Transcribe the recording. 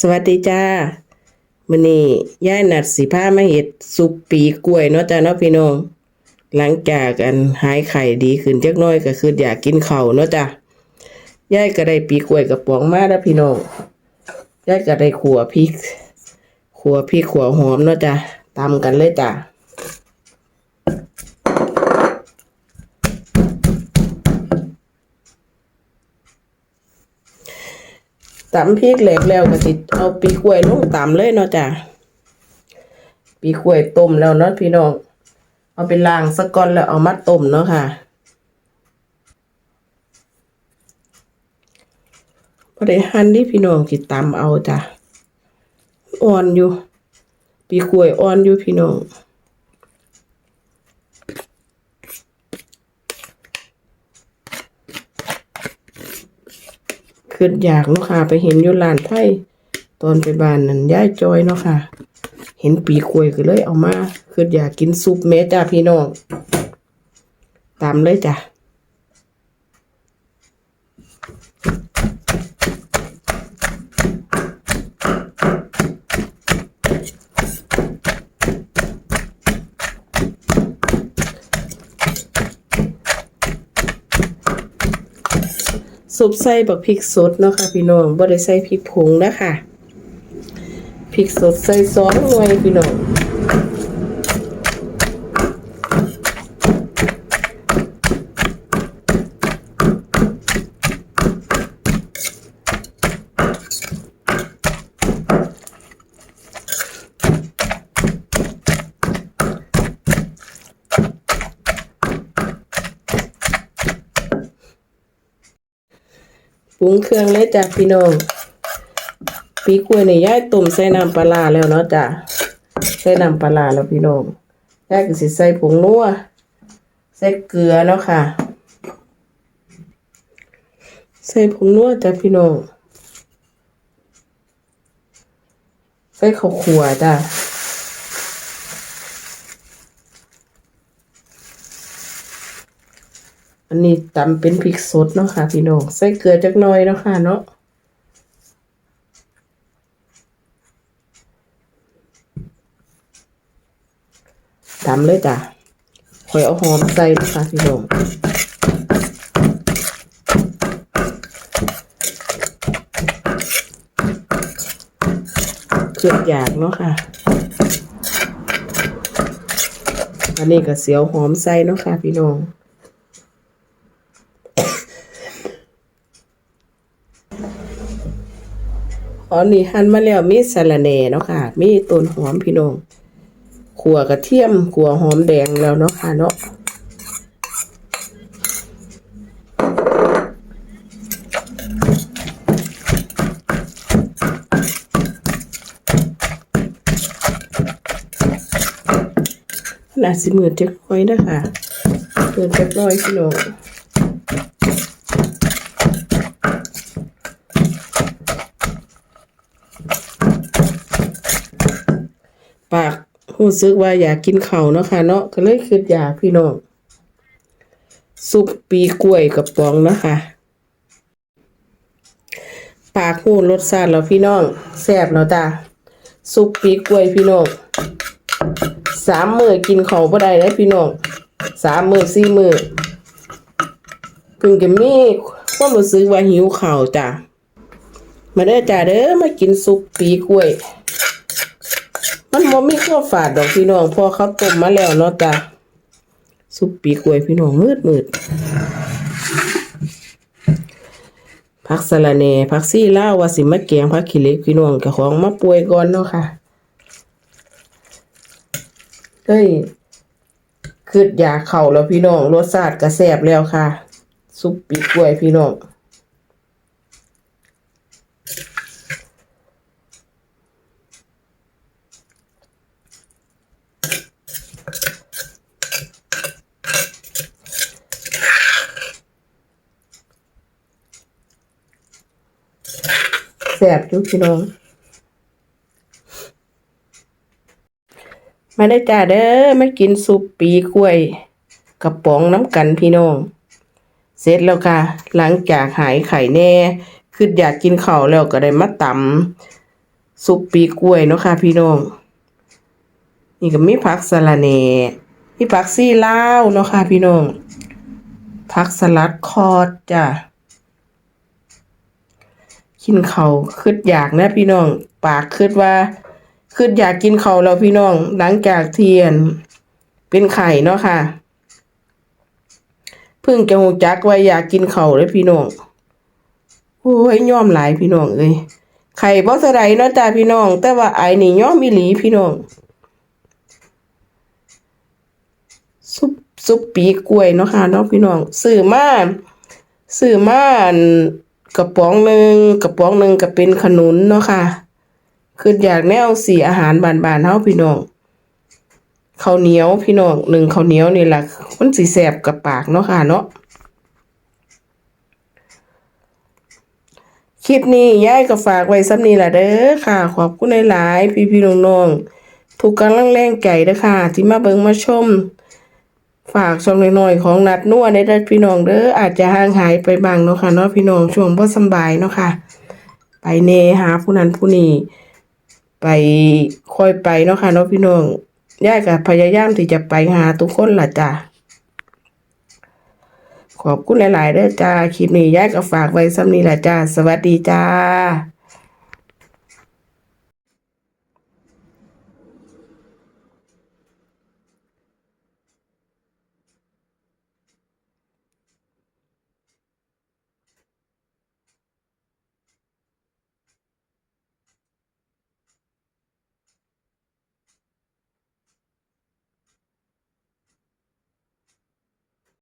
สวัสดีจ้ามื้อนี้ย่ายนัดสีผ้ามาเฮ็ดซุปปีกล้วยเนาะจ้าเนาะพี่น้องหลังจากอันหายไข่ดีขึ้นจักน้อยก็คืออยากกินเข่าเนาะจ้ายายก็ได้ปีกล้วยกระป๋องมาแล้วพี่น้องยายก็ได้ขัวพริกขัวพริกขัวหอมเนาะจ้าตำกันเลยจ้า ตำพริกแหลกแล้วก็สิเอาปีกล้วยลงตำเลยเนาะจ้าปีกล้วยต้มแล้วเนาะพี่น้องเอาไปล้างสักก่อนแล้วเอามาต้มเนาะค่ะพอได้หั่นดิพี่น้องสิตำเอาจ้ะอ่อนอยู่ ปีกล้วยอ่อนอยู่พี่น้อง คืออยากเนาะค่ะ ไปเห็นอยู่ร้านไทยตอนไปบ้านนั่นย่ายจอยเนาะค่ะ เห็นปีกล้วยก็เลยเอามาคืออยากกินซุปแม่จ้าพี่น้อง ตามเลยจ้ะ ซุปใส่บักพริกสดเนาะค่ะพี่น้องบ่ได้ใส่พริกผงนะคะพริกสดใส่สองหน่วยพี่น้อง ปรุงเครื่องเลยจ้ะพี่น้องปีกล้วยนี่ยายต้มใส่น้ำปลาแล้วเนาะจ้ะใส่น้ำปลาแล้วพี่น้องยายก็สิใส่ผงนัวใส่เกลือเนาะค่ะ ใส่ผงนัวจ้ะพี่น้องใส่ข้าวขัวจ้ะ อันนี้ตำเป็นพริกสดเนาะค่ะ พี่น้องใส่เกลือจักหน่อยเนาะค่ะเนาะตำเลยจ้ะคอยเอาหอมใส่เนาะค่ะพี่น้องเกลืออยากเนาะค่ะ อันนี้ก็เสียวหอมใส่เนาะค่ะพี่น้อง อ๋อนี่หั่นมาแล้วมีสะระแหน่เนาะค่ะ มีต้นหอมพี่น้องขัวกระเทียมขัวหอมแดงแล้วเนาะค่ะเนาะน่าสิมือจักหน่อยนะคะมือจักหน่อยพี่น้อง ปาก รู้สึกว่าอยากกินข้าวเนาะค่ะเนาะก็เลยคิดอยากพี่น้องซุปปีกล้วยกับปองนะคะปากหูรสชาติแล้วพี่น้องแซ่บแล้วจ้าซุปปีกล้วยพี่น้องสามมือกินข้าวบ่ได้เลยพี่น้องสามมือสี่มือเพิ่งจะมีความรู้สึกว่าหิวข้าวจ้ามาเด้อจ้าเด้อมากินซุปปีกล้วย มันบ่มีข้าวฝาดดอกพี่น้องพอเขาต้มมาแล้วเนาะจ้ะซุปปีกล้วยพี่น้องมืดมืดผักสะระแหน่ผักซี่ลาวว่าสิมาแกงผักขี้เหล็กพี่น้องกับของมาป่วยก่อนเนาะค่ะเฮ้ยคืดยาเข้าแล้วพี่น้องรสชาติก็แซบแล้วค่ะ ซุปปีกล้วยพี่น้อง แสบอยู่พี่น้อง มาได้จ้าเด้อมากินซุปปีกล้วยกระป๋องน้ำกันพี่น้อง เสร็จแล้วค่ะ หลังจากหายไข่แน่คืออยากกินข้าวแล้วก็ได้มาตซุปปีกล้วยเนาะค่ะพี่น้อง นี่ก็มีผักสะระแหน่มีผักซี่ลาวเนาะค่ะพี่น้องผักสลัดคอดจ้ะ กินเขาคืดอยากนะพี่น้อง ปากคืดว่าคืดอยากกินเขาวแล้วพี่น้อง หลังจากเทียน เป็นไข่เนาะค่ะเพิ่งจะหูจักว่าอยากกินเขาเลยพี่น้องโอ้ยย่อมหลายพี่น้องเอ้ยไข่บ่เท่าใดเนาะจ้าพี่น้อง แต่ว่าไอ้นี่ย่อมอีหลีพี่น้องซุปซุปปีกล้วยเนาะค่ะเนาะพี่น้องซื้อมาซื้อมา กระป๋องหนึ่งกระป๋องหนึ่งก็เป็นขนุนเนาะค่ะคืออยากแนวสีอาหารบานๆเฮาพี่น้องข้าวเหนียวพี่น้องหนึ่งข้าวเหนียวนี่แหละมันสิแสบกับปากเนาะค่ะเนาะคลิปนี้ยายก็ฝากไว้ซ้ำนี้ล่ะเด้อค่ะ ขอบคุณหลาย ๆ พี่ๆน้องๆทุกกำลังแรงใจเด้อค่ะ ที่มาเบิ่งมาชม ฝากช่องน้อยๆของนัดนัวในด้พี่น้องเด้ออาจจะห่างหายไปบ้างเนาะค่ะเนาะพี่น้องช่วงบ่สบายเนาะค่ะ ไปเนหาผู้นั้นผู้นี้ไปค่อยไปเนาะค่ะเนาะพี่น้องย่ายก็พยายามที่จะไปหาทุกคนล่ะจ้ะขอบคุณหลายๆเด้อจ้าคลิปนี้ย่ายก็ฝากไว้ซ้ำนี้ล่ะจ้าสวัสดีจ้า